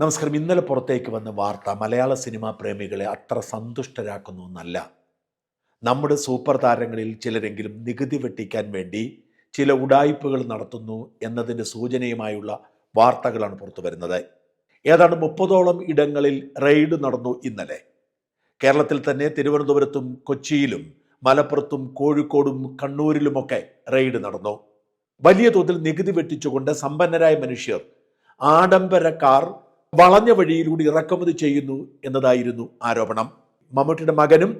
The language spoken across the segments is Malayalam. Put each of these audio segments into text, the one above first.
നമസ്കാരം. ഇന്നലെ പുറത്തേക്ക് വന്ന വാർത്ത മലയാള സിനിമാ പ്രേമികളെ അത്ര സന്തുഷ്ടരാക്കുന്ന ഒന്നല്ല നമ്മുടെ സൂപ്പർ താരങ്ങളിൽ ചിലരെങ്കിലും നികുതി വെട്ടിക്കാൻ വേണ്ടി ചില ഉടായ്പകൾ നടത്തുന്നു എന്നതിന്റെ സൂചനയുമായുള്ള വാർത്തകളാണ് പുറത്തു വരുന്നത്. ഏതാണ്ട് മുപ്പതോളം ഇടങ്ങളിൽ റെയ്ഡ് നടന്നു ഇന്നലെ. കേരളത്തിൽ തന്നെ തിരുവനന്തപുരത്തും കൊച്ചിയിലും മലപ്പുറത്തും കോഴിക്കോടും കണ്ണൂരിലുമൊക്കെ റെയ്ഡ് നടന്നു. വലിയ തോതിൽ നികുതി വെട്ടിച്ചുകൊണ്ട് സമ്പന്നരായ മനുഷ്യർ ആഡംബര കാർ വളഞ്ഞ വഴിയിലൂടെ ഇറക്കുമതി ചെയ്യുന്നു എന്നതായിരുന്നു ആരോപണം. മമ്മൂട്ടിയുടെ മകനും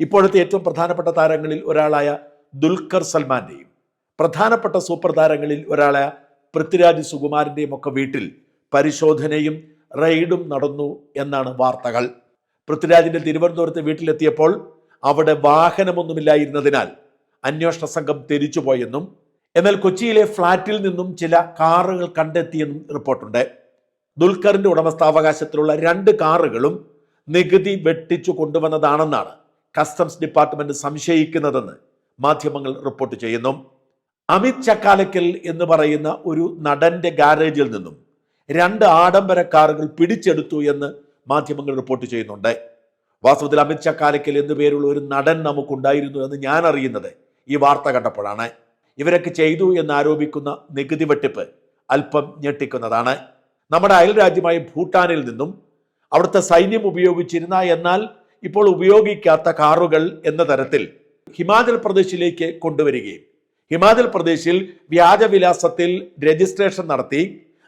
ഇപ്പോഴത്തെ ഏറ്റവും പ്രധാനപ്പെട്ട താരങ്ങളിൽ ഒരാളായ ദുൽഖർ സൽമാന്റെയും പ്രധാനപ്പെട്ട സൂപ്പർ താരങ്ങളിൽ ഒരാളായ പൃഥ്വിരാജ് സുകുമാരന്റെയും ഒക്കെ വീട്ടിൽ പരിശോധനയും റെയ്ഡും നടന്നു എന്നാണ് വാർത്തകൾ. പൃഥ്വിരാജിന്റെ തിരുവനന്തപുരത്ത് വീട്ടിലെത്തിയപ്പോൾ അവിടെ വാഹനമൊന്നുമില്ലായിരുന്നതിനാൽ അന്വേഷണ സംഘം തിരിച്ചുപോയെന്നും എന്നാൽ കൊച്ചിയിലെ ഫ്ളാറ്റിൽ നിന്നും ചില കാറുകൾ കണ്ടെത്തിയെന്നും റിപ്പോർട്ടുണ്ട്. ദുൽഖറിന്റെ ഉടമസ്ഥാവകാശത്തിലുള്ള രണ്ട് കാറുകളും നികുതി വെട്ടിച്ചു കൊണ്ടുവന്നതാണെന്നാണ് കസ്റ്റംസ് ഡിപ്പാർട്ട്മെന്റ് സംശയിക്കുന്നതെന്ന് മാധ്യമങ്ങൾ റിപ്പോർട്ട് ചെയ്യുന്നു. അമിത് ചക്കാലക്കൽ എന്ന് പറയുന്ന ഒരു നടന്റെ ഗാരേജിൽ നിന്നും രണ്ട് ആഡംബര കാറുകൾ പിടിച്ചെടുത്തു എന്ന് മാധ്യമങ്ങൾ റിപ്പോർട്ട് ചെയ്യുന്നുണ്ട്. വാസ്തവത്തിൽ അമിത് ചക്കാലക്കൽ എന്നു പേരുള്ള ഒരു നടൻ നമുക്കുണ്ടായിരുന്നു എന്ന് ഞാൻ അറിയുന്നത് ഈ വാർത്ത കണ്ടപ്പോഴാണ്. ഇവരൊക്കെ ചെയ്തു എന്ന് ആരോപിക്കുന്ന നികുതി വെട്ടിപ്പ് അല്പം ഞെട്ടിക്കുന്നതാണ്. നമ്മുടെ അയൽ രാജ്യമായ ഭൂട്ടാനിൽ നിന്നും അവിടുത്തെ സൈന്യം ഉപയോഗിച്ചിരുന്ന എന്നാൽ ഇപ്പോൾ ഉപയോഗിക്കാത്ത കാറുകൾ എന്ന തരത്തിൽ ഹിമാചൽ പ്രദേശിലേക്ക് കൊണ്ടുവരികയും ഹിമാചൽ പ്രദേശിൽ വ്യാജവിലാസത്തിൽ രജിസ്ട്രേഷൻ നടത്തി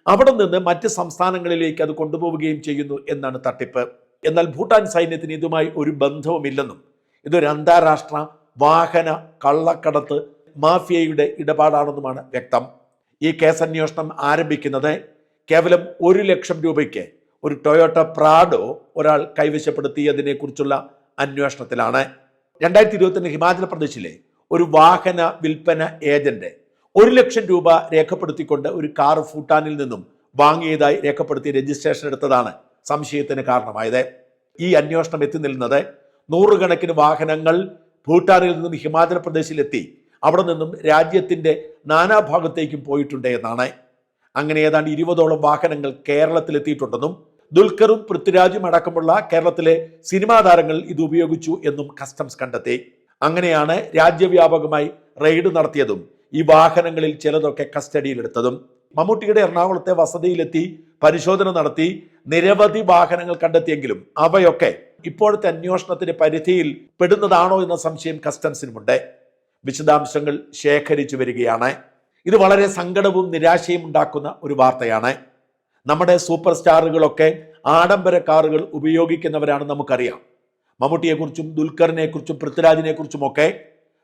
അവിടെ നിന്ന് മറ്റ് സംസ്ഥാനങ്ങളിലേക്ക് അത് കൊണ്ടുപോവുകയും ചെയ്യുന്നു എന്നാണ് തട്ടിപ്പ്. എന്നാൽ ഭൂട്ടാൻ സൈന്യത്തിന് ഇതുമായി ഒരു ബന്ധവുമില്ലെന്നും ഇതൊരു അന്താരാഷ്ട്ര വാഹന കള്ളക്കടത്ത് മാഫിയയുടെ ഇടപാടാണെന്നുമാണ് വ്യക്തം. ഈ കേസന്വേഷണം ആരംഭിക്കുന്നത് കേവലം ഒരു ലക്ഷം രൂപയ്ക്ക് ഒരു ടൊയോട്ട പ്രാഡോ ഒരാൾ കൈവശപ്പെടുത്തിയതിനെ കുറിച്ചുള്ള അന്വേഷണത്തിലാണ്. രണ്ടായിരത്തി ഇരുപത്തിരണ്ട് ഹിമാചൽ പ്രദേശിലെ ഒരു വാഹന വിൽപ്പന ഏജന്റ് ഒരു ലക്ഷം രൂപ രേഖപ്പെടുത്തിക്കൊണ്ട് ഒരു കാർ ഭൂട്ടാനിൽ നിന്നും വാങ്ങിയതായി രേഖപ്പെടുത്തി രജിസ്ട്രേഷൻ എടുത്തതാണ് സംശയത്തിന് കാരണമായത്. ഈ അന്വേഷണം എത്തി നിൽക്കുന്നത് നൂറുകണക്കിന് വാഹനങ്ങൾ ഭൂട്ടാനിൽ നിന്നും ഹിമാചൽ പ്രദേശിലെത്തി അവിടെ നിന്നും രാജ്യത്തിന്റെ നാനാഭാഗത്തേക്കും പോയിട്ടുണ്ട് എന്നാണ്. അങ്ങനെ ഏതാണ്ട് ഇരുപതോളം വാഹനങ്ങൾ കേരളത്തിലെത്തിയിട്ടുണ്ടെന്നും ദുൽഖറും പൃഥ്വിരാജും അടക്കമുള്ള കേരളത്തിലെ സിനിമാ താരങ്ങൾ ഇത് ഉപയോഗിച്ചു എന്നും കസ്റ്റംസ് കണ്ടെത്തി. അങ്ങനെയാണ് രാജ്യവ്യാപകമായി റെയ്ഡ് നടത്തിയതും ഈ വാഹനങ്ങളിൽ ചിലതൊക്കെ കസ്റ്റഡിയിലെടുത്തതും. മമ്മൂട്ടിയുടെ എറണാകുളത്തെ വസതിയിലെത്തി പരിശോധന നടത്തി നിരവധി വാഹനങ്ങൾ കണ്ടെത്തിയെങ്കിലും അവയൊക്കെ ഇപ്പോഴത്തെ അന്വേഷണത്തിന്റെ പരിധിയിൽ പെടുന്നതാണോ എന്ന സംശയം കസ്റ്റംസിനുമുണ്ട്. വിശദാംശങ്ങൾ ശേഖരിച്ചു വരികയാണ്. ഇത് വളരെ സങ്കടവും നിരാശയും ഉണ്ടാക്കുന്ന ഒരു വാർത്തയാണ്. നമ്മുടെ സൂപ്പർ സ്റ്റാറുകളൊക്കെ ആഡംബര കാറുകൾ ഉപയോഗിക്കുന്നവരാണ് നമുക്കറിയാം. മമ്മൂട്ടിയെക്കുറിച്ചും ദുൽഖറിനെ കുറിച്ചും പൃഥ്വിരാജിനെ കുറിച്ചുമൊക്കെ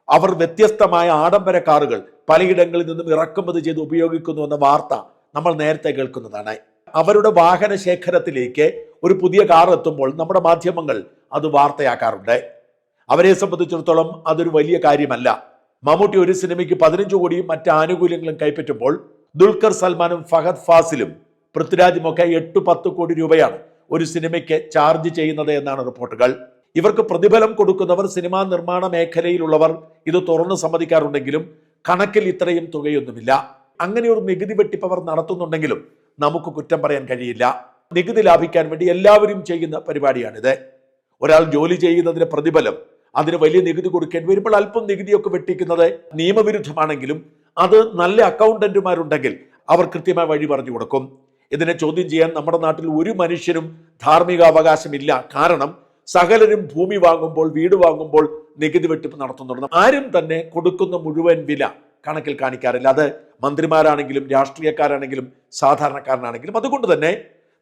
അവർ വ്യത്യസ്തമായ ആഡംബര കാറുകൾ പലയിടങ്ങളിൽ നിന്നും ഇറക്കുമതി ചെയ്ത് ഉപയോഗിക്കുന്നു എന്ന വാർത്ത നമ്മൾ നേരത്തെ കേൾക്കുന്നതാണ്. അവരുടെ വാഹന ശേഖരത്തിലേക്ക് ഒരു പുതിയ കാർ എത്തുമ്പോൾ നമ്മുടെ മാധ്യമങ്ങൾ അത് വാർത്തയാക്കാറുണ്ട്. അവരെ സംബന്ധിച്ചിടത്തോളം അതൊരു വലിയ കാര്യമല്ല. മമ്മൂട്ടി ഒരു സിനിമയ്ക്ക് പതിനഞ്ച് കോടിയും മറ്റ് ആനുകൂല്യങ്ങളും കൈപ്പറ്റുമ്പോൾ ദുൽഖർ സൽമാനും ഫഹദ് ഫാസിലും പൃഥ്വിരാജും ഒക്കെ എട്ട് പത്ത് കോടി രൂപയാണ് ഒരു സിനിമയ്ക്ക് ചാർജ് ചെയ്യുന്നത് എന്നാണ് റിപ്പോർട്ടുകൾ. ഇവർക്ക് പ്രതിഫലം കൊടുക്കുന്നവർ സിനിമാ നിർമ്മാണ മേഖലയിലുള്ളവർ ഇത് തുറന്നു സമ്മതിക്കാറുണ്ടെങ്കിലും കണക്കിൽ ഇത്രയും തുകയൊന്നുമില്ല. അങ്ങനെ ഒരു നികുതി വെട്ടിപ്പ് അവർ നടത്തുന്നുണ്ടെങ്കിലും നമുക്ക് കുറ്റം പറയാൻ കഴിയില്ല. നികുതി ലാഭിക്കാൻ വേണ്ടി എല്ലാവരും ചെയ്യുന്ന പരിപാടിയാണിത്. ഒരാൾ ജോലി ചെയ്യുന്നതിന് പ്രതിഫലം അതിന് വലിയ നികുതി കൊടുക്കേണ്ടി വരുമ്പോൾ അല്പം നികുതിയൊക്കെ വെട്ടിക്കുന്നത് നിയമവിരുദ്ധമാണെങ്കിലും അത് നല്ല അക്കൗണ്ടന്റുമാരുണ്ടെങ്കിൽ അവർ കൃത്യമായ വഴി പറഞ്ഞു കൊടുക്കും. ഇതിനെ ചോദ്യം ചെയ്യാൻ നമ്മുടെ നാട്ടിൽ ഒരു മനുഷ്യനും ധാർമ്മിക അവകാശമില്ല കാരണം സകലരും ഭൂമി വാങ്ങുമ്പോൾ വീട് വാങ്ങുമ്പോൾ നികുതി വെട്ടിപ്പ് നടത്തുന്നുണ്ട്. ആരും തന്നെ കൊടുക്കുന്ന മുഴുവൻ വില കണക്കിൽ കാണിക്കാറില്ല. അത് മന്ത്രിമാരാണെങ്കിലും രാഷ്ട്രീയക്കാരാണെങ്കിലും സാധാരണക്കാരനാണെങ്കിലും. അതുകൊണ്ട് തന്നെ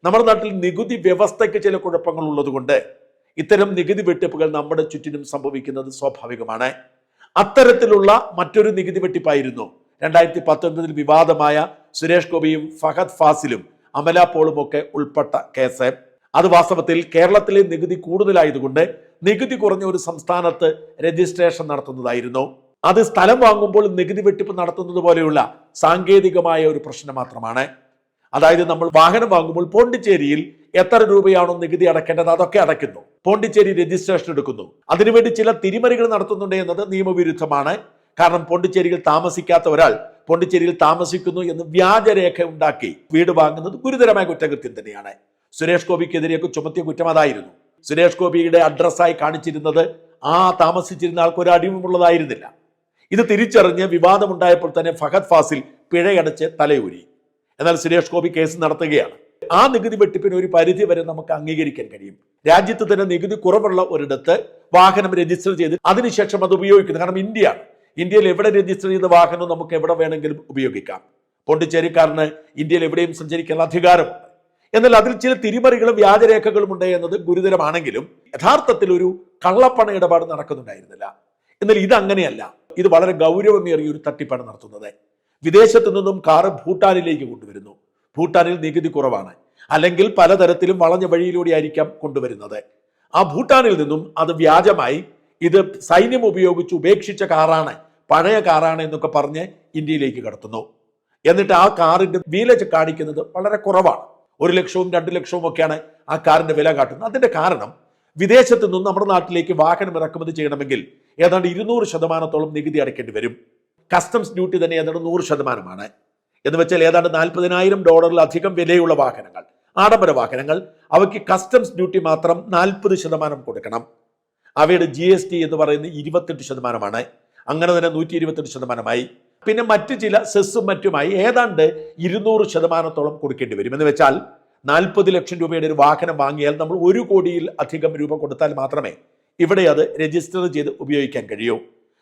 നമ്മുടെ നാട്ടിൽ നികുതി വ്യവസ്ഥയ്ക്ക് ചില കുഴപ്പങ്ങൾ ഉള്ളതുകൊണ്ട് ഇത്തരം നികുതി വെട്ടിപ്പുകൾ നമ്മുടെ ചുറ്റിനും സംഭവിക്കുന്നത് സ്വാഭാവികമാണ്. അത്തരത്തിലുള്ള മറ്റൊരു നികുതി വെട്ടിപ്പായിരുന്നു. രണ്ടായിരത്തി പത്തൊൻപതിൽ വിവാദമായ സുരേഷ് ഗോപിയും ഫഹദ് ഫാസിലും അമല പോളും ഒക്കെ ഉൾപ്പെട്ട കേസ്. അത് വാസ്തവത്തിൽ കേരളത്തിലെ നികുതി കൂടുതലായതുകൊണ്ട് നികുതി കുറഞ്ഞ ഒരു സംസ്ഥാനത്ത് രജിസ്ട്രേഷൻ നടത്തുന്നതായിരുന്നു. അത് സ്ഥലം വാങ്ങുമ്പോൾ നികുതി വെട്ടിപ്പ് നടത്തുന്നത് പോലെയുള്ള സാങ്കേതികമായ ഒരു പ്രശ്നം മാത്രമാണ്. അതായത് നമ്മൾ വാഹനം വാങ്ങുമ്പോൾ പോണ്ടിച്ചേരിയിൽ എത്ര രൂപയാണോ നികുതി അടക്കേണ്ടത് അതൊക്കെ അടയ്ക്കുന്നു. പോണ്ടിച്ചേരി രജിസ്ട്രേഷൻ എടുക്കുന്നു. അതിനുവേണ്ടി ചില തിരിമറികൾ നടത്തുന്നുണ്ട് എന്നത് നിയമവിരുദ്ധമാണ്. കാരണം പോണ്ടിച്ചേരിയിൽ താമസിക്കാത്ത ഒരാൾ പോണ്ടിച്ചേരിയിൽ താമസിക്കുന്നു എന്ന് വ്യാജരേഖ ഉണ്ടാക്കി വീട് വാങ്ങുന്നത് ഗുരുതരമായ കുറ്റകൃത്യം തന്നെയാണ്. സുരേഷ് ഗോപിക്കെതിരെയൊക്കെ ചുമത്തിയ കുറ്റം അതായിരുന്നു. സുരേഷ് ഗോപിയുടെ അഡ്രസ്സായി കാണിച്ചിരുന്നത് ആ താമസിച്ചിരുന്ന ആൾക്ക് ഒരു അടിവുമുള്ളതായിരുന്നില്ല. ഇത് തിരിച്ചറിഞ്ഞ് വിവാദമുണ്ടായപ്പോൾ തന്നെ ഫഹദ് ഫാസിൽ പിഴയടച്ച് തലയൂരി. എന്നാൽ സുരേഷ് ഗോപി കേസ് നടത്തുകയാണ്. ആ നികുതി വെട്ടിപ്പിന് ഒരു പരിധി വരെ നമുക്ക് അംഗീകരിക്കാൻ കഴിയും. രാജ്യത്ത് തന്നെ നികുതി കുറവുള്ള ഒരിടത്ത് വാഹനം രജിസ്റ്റർ ചെയ്ത് അതിനുശേഷം അത് ഉപയോഗിക്കുന്നു. കാരണം ഇന്ത്യ ഇന്ത്യയിൽ എവിടെ രജിസ്റ്റർ ചെയ്ത വാഹനം നമുക്ക് എവിടെ വേണമെങ്കിലും ഉപയോഗിക്കാം. പോണ്ടിച്ചേരിക്കാരന് ഇന്ത്യയിൽ എവിടെയും സഞ്ചരിക്കാനുള്ള അധികാരം എന്നാൽ അതിൽ ചില തിരിമറികളും വ്യാജരേഖകളും ഉണ്ട് എന്നത് ഗുരുതരമാണെങ്കിലും യഥാർത്ഥത്തിൽ ഒരു കള്ളപ്പണ ഇടപാട് നടക്കുന്നുണ്ടായിരുന്നില്ല. എന്നാൽ ഇത് അങ്ങനെയല്ല ഇത് വളരെ ഗൗരവമേറിയ ഒരു തട്ടിപ്പാണ് നടത്തുന്നത്. വിദേശത്തു നിന്നും കാറ് ഭൂട്ടാനിലേക്ക് കൊണ്ടുവരുന്നു. ഭൂട്ടാനിൽ നികുതി കുറവാണ്. അല്ലെങ്കിൽ പലതരത്തിലും വളഞ്ഞ വഴിയിലൂടെ ആയിരിക്കാം കൊണ്ടുവരുന്നത്. ആ ഭൂട്ടാനിൽ നിന്നും അത് വ്യാജമായി ഇത് സൈന്യം ഉപയോഗിച്ച് ഉപേക്ഷിച്ച കാറാണ് പഴയ കാറാണ് എന്നൊക്കെ പറഞ്ഞ് ഇന്ത്യയിലേക്ക് കടത്തുന്നു. എന്നിട്ട് ആ കാറിന്റെ വില കാണിക്കുന്നത് വളരെ കുറവാണ്. ഒരു ലക്ഷവും രണ്ട് ലക്ഷവും ഒക്കെയാണ് ആ കാറിന്റെ വില കാട്ടുന്നത്. അതിന്റെ കാരണം വിദേശത്ത് നിന്നും നമ്മുടെ നാട്ടിലേക്ക് വാഹനം ഇറക്കുമതി ചെയ്യണമെങ്കിൽ ഏതാണ്ട് ഇരുന്നൂറ് ശതമാനത്തോളം നികുതി അടയ്ക്കേണ്ടി വരും. കസ്റ്റംസ് ഡ്യൂട്ടി തന്നെ ഏതാണ്ട് നൂറ് ശതമാനമാണ്. എന്ന് വെച്ചാൽ ഏതാണ്ട് നാൽപ്പതിനായിരം ഡോളറിലധികം വിലയുള്ള വാഹനങ്ങൾ ആഡംബര വാഹനങ്ങൾ അവയ്ക്ക് കസ്റ്റംസ് ഡ്യൂട്ടി മാത്രം നാൽപ്പത് ശതമാനം കൊടുക്കണം. അവയുടെ ജി എസ് ടി എന്ന് പറയുന്നത് ഇരുപത്തെട്ട് ശതമാനമാണ്. അങ്ങനെ തന്നെ നൂറ്റി ഇരുപത്തെട്ട് ശതമാനമായി. പിന്നെ മറ്റു ചില സെസ്സും മറ്റുമായി ഏതാണ്ട് ഇരുന്നൂറ് ശതമാനത്തോളം കൊടുക്കേണ്ടി വരും. എന്ന് വെച്ചാൽ നാൽപ്പത് ലക്ഷം രൂപയുടെ ഒരു വാഹനം വാങ്ങിയാൽ നമ്മൾ ഒരു കോടിയിൽ അധികം രൂപ കൊടുത്താൽ മാത്രമേ ഇവിടെ അത് രജിസ്റ്റർ ചെയ്ത് ഉപയോഗിക്കാൻ കഴിയൂ.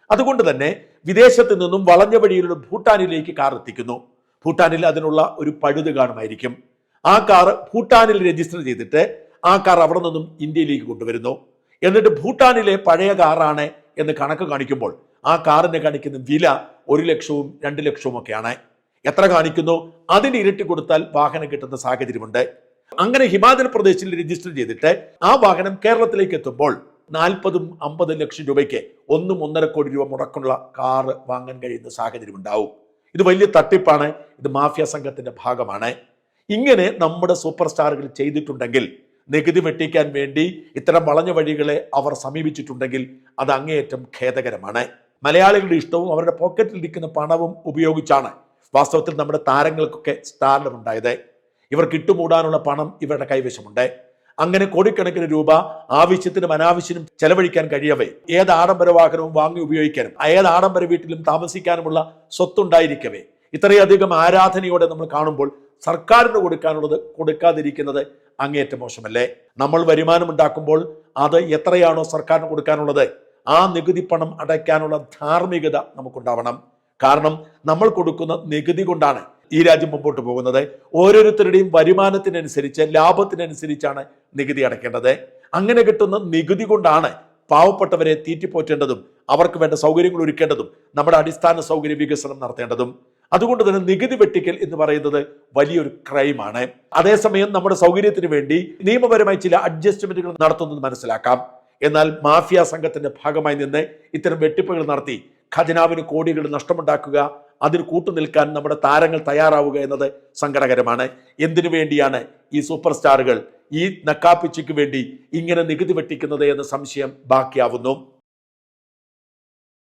അതുകൊണ്ട് തന്നെ വിദേശത്ത് നിന്നും വളഞ്ഞ വഴിയിലൂടെ ഭൂട്ടാനിലേക്ക് കാർ എത്തിക്കുന്നു. ഭൂട്ടാനിൽ അതിനുള്ള ഒരു പഴുത് കാണുമായിരിക്കും ആ കാർ ഭൂട്ടാനിൽ രജിസ്റ്റർ ചെയ്തിട്ട് ആ കാർ അവിടെ നിന്നും ഇന്ത്യയിലേക്ക് കൊണ്ടുവരുന്നു. എന്നിട്ട് ഭൂട്ടാനിലെ പഴയ കാറാണ് എന്ന് കണക്ക് കാണിക്കുമ്പോൾ ആ കാറിനെ കാണിക്കുന്ന വില ഒരു ലക്ഷവും രണ്ട് ലക്ഷവും ഒക്കെയാണ് എത്ര കാണിക്കുന്നു? അതിന് ഇരട്ടി കൊടുത്താൽ വാഹനം കിട്ടുന്ന സാഹചര്യമുണ്ട്. അങ്ങനെ ഹിമാചൽ പ്രദേശിൽ രജിസ്റ്റർ ചെയ്തിട്ട് ആ വാഹനം കേരളത്തിലേക്ക് എത്തുമ്പോൾ നാൽപ്പതും അമ്പതും ലക്ഷം രൂപയ്ക്ക് ഒന്നും ഒന്നര കോടി രൂപ മുടക്കുള്ള കാറ് വാങ്ങാൻ കഴിയുന്ന സാഹചര്യം ഉണ്ടാവും. ഇത് വലിയ തട്ടിപ്പാണ്. ഇത് മാഫിയ സംഘത്തിന്റെ ഭാഗമാണ്. ഇങ്ങനെ നമ്മുടെ സൂപ്പർ സ്റ്റാറുകൾ ചെയ്തിട്ടുണ്ടെങ്കിൽ നികുതി വെട്ടിക്കാൻ വേണ്ടി ഇത്തരം വളഞ്ഞ വഴികളെ അവർ സമീപിച്ചിട്ടുണ്ടെങ്കിൽ അത് അങ്ങേയറ്റം ഖേദകരമാണ്. മലയാളികളുടെ ഇഷ്ടവും അവരുടെ പോക്കറ്റിൽ ഇരിക്കുന്ന പണവും ഉപയോഗിച്ചാണ് വാസ്തവത്തിൽ നമ്മുടെ താരങ്ങൾക്കൊക്കെ സ്റ്റാർഡം ഉണ്ടായത്. ഇവർക്ക് ഇട്ടുമൂടാനുള്ള പണം ഇവരുടെ കൈവശമുണ്ട്. അങ്ങനെ കോടിക്കണക്കിന് രൂപ ആവശ്യത്തിനും അനാവശ്യത്തിനും ചെലവഴിക്കാൻ കഴിയവേ. ഏത് ആഡംബര വാഹനവും വാങ്ങി ഉപയോഗിക്കാനും ഏത് ആഡംബര വീട്ടിലും താമസിക്കാനുമുള്ള സ്വത്തുണ്ടായിരിക്കവേ. ഇത്രയധികം ആരാധനയോടെ നമ്മൾ കാണുമ്പോൾ സർക്കാരിന് കൊടുക്കാനുള്ളത് കൊടുക്കാതിരിക്കുന്നത് അങ്ങേയറ്റം മോശമല്ലേ? നമ്മൾ വരുമാനം ഉണ്ടാക്കുമ്പോൾ അത് എത്രയാണോ സർക്കാരിന് കൊടുക്കാനുള്ളത് ആ നികുതി പണം അടയ്ക്കാനുള്ള ധാർമ്മികത നമുക്കുണ്ടാവണം. കാരണം നമ്മൾ കൊടുക്കുന്ന നികുതി കൊണ്ടാണ് ഈ രാജ്യം മുമ്പോട്ട് പോകുന്നത്? ഓരോരുത്തരുടെയും വരുമാനത്തിനനുസരിച്ച് ലാഭത്തിനനുസരിച്ചാണ് നികുതി അടയ്ക്കേണ്ടത്. അങ്ങനെ കിട്ടുന്ന നികുതി കൊണ്ടാണ് പാവപ്പെട്ടവരെ തീറ്റിപ്പോറ്റേണ്ടതും അവർക്ക് വേണ്ട സൗകര്യങ്ങൾ ഒരുക്കേണ്ടതും നമ്മുടെ അടിസ്ഥാന സൗകര്യ വികസനം നടത്തേണ്ടതും. അതുകൊണ്ട് തന്നെ നികുതി വെട്ടിക്കൽ എന്ന് പറയുന്നത് വലിയൊരു ക്രൈമാണ്. അതേസമയം നമ്മുടെ സൗകര്യത്തിന് വേണ്ടി നിയമപരമായി ചില അഡ്ജസ്റ്റ്മെന്റുകൾ നടത്തുന്നത് മനസ്സിലാക്കാം. എന്നാൽ മാഫിയ സംഘത്തിന്റെ ഭാഗമായി നിന്ന് ഇത്തരം വെട്ടിപ്പുകൾ നടത്തി ഖജനാവിന് കോടികൾ നഷ്ടമുണ്ടാക്കുക അതിന് കൂട്ടുനിൽക്കാൻ നമ്മുടെ താരങ്ങൾ തയ്യാറാവുക എന്നത് സങ്കടകരമാണ്. എന്തിനു വേണ്ടിയാണ് ഈ സൂപ്പർ സ്റ്റാറുകൾ ഈ നക്കാപ്പിച്ചയ്ക്ക് വേണ്ടി ഇങ്ങനെ നികുതി വെട്ടിക്കുന്നത് എന്ന സംശയം ബാക്കിയാവുന്നു.